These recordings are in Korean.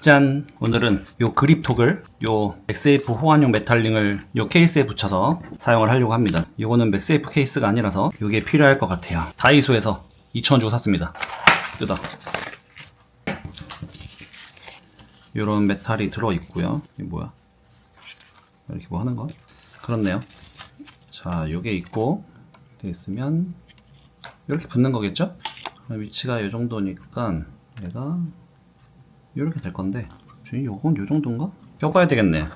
짠! 오늘은 요 그립톡을 요 맥세이프 호환용 메탈링을 요 케이스에 붙여서 사용을 하려고 합니다. 요거는 맥세이프 케이스가 아니라서 요게 필요할 것 같아요. 다이소에서 2,000원 주고 샀습니다. 뜯어. 요런 메탈이 들어있고요. 이게 뭐야? 이렇게 뭐 하는 거? 그렇네요. 자, 요게 있고, 돼 있으면, 이렇게 붙는 거겠죠? 위치가 요 정도니까, 얘가, 이렇게 될 건데, 주인 요건 요 정도인가? 껴봐야 되겠네.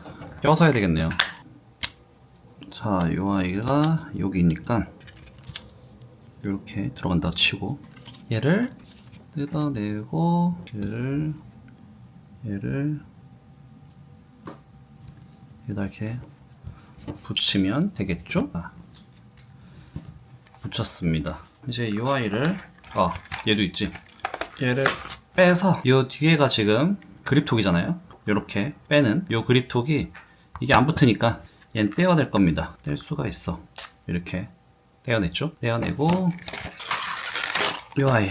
껴서 해야 되겠네요. 자, 요 아이가 여기 있니까, 이렇게 들어간다 치고, 얘를 뜯어 내고, 얘를, 얘를, 여기다 이렇게 붙이면 되겠죠? 아, 붙였습니다. 이제 이 아이를 아 얘도 있지. 얘를 빼서 이 뒤에가 지금 그립톡이잖아요. 이렇게 빼는 이 그립톡이 이게 안 붙으니까 얘는 떼어낼 겁니다. 뗄 수가 있어. 이렇게 떼어냈죠? 떼어내고 이 아이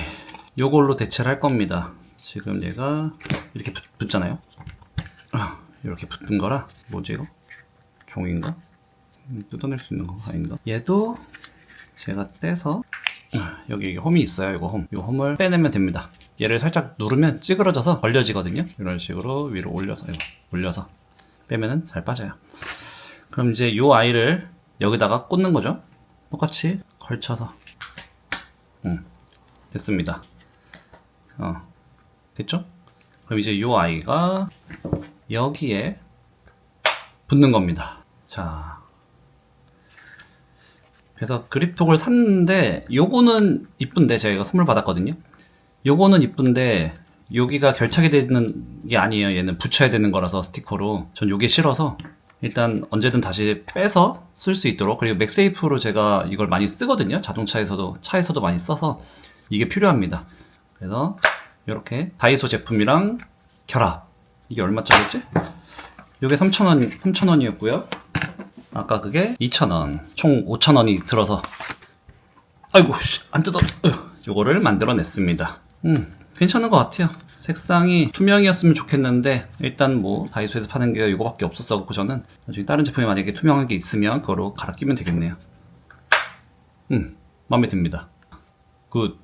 요걸로 대체를 할 겁니다. 지금 얘가 이렇게 붙, 붙잖아요. 아, 이렇게 붙은 거라 뭐지 이거? 종인가? 음, 뜯어낼 수 있는 거 아닌가? 얘도 제가 떼서 아, 여기 홈이 있어요 이거 홈. 이 홈을 빼내면 됩니다 얘를 살짝 누르면 찌그러져서 벌려지거든요 이런 식으로 위로 올려서 올려서 빼면은 잘 빠져요 그럼 이제 이 아이를 여기다가 꽂는 거죠 똑같이 걸쳐서 음, 됐습니다 어, 됐죠? 그럼 이제 이 아이가 여기에 붙는 겁니다. 자. 그래서 그립톡을 샀는데, 요거는 이쁜데, 제가 선물 받았거든요. 요거는 이쁜데, 여기가 결착이 되는 게 아니에요. 얘는 붙여야 되는 거라서 스티커로. 전 요게 싫어서, 일단 언제든 다시 빼서 쓸 수 있도록. 그리고 맥세이프로 제가 이걸 많이 쓰거든요. 자동차에서도, 차에서도 많이 써서, 이게 필요합니다. 그래서, 이렇게 다이소 제품이랑 결합. 이게 얼마짜리지? 요게 3,000원, 3,000원이었고요. 아까 그게 2,000원. 총 5,000원이 들어서 아이고 씨, 안 뜯어. 으, 요거를 만들어냈습니다. 음, 괜찮은 것 같아요. 색상이 투명이었으면 좋겠는데 일단 뭐 다이소에서 파는 게 이거밖에 없었어. 고 저는 나중에 다른 제품이 만약에 투명한 게 있으면 그거로 갈아 끼면 되겠네요. 음, 마음에 듭니다. 굿.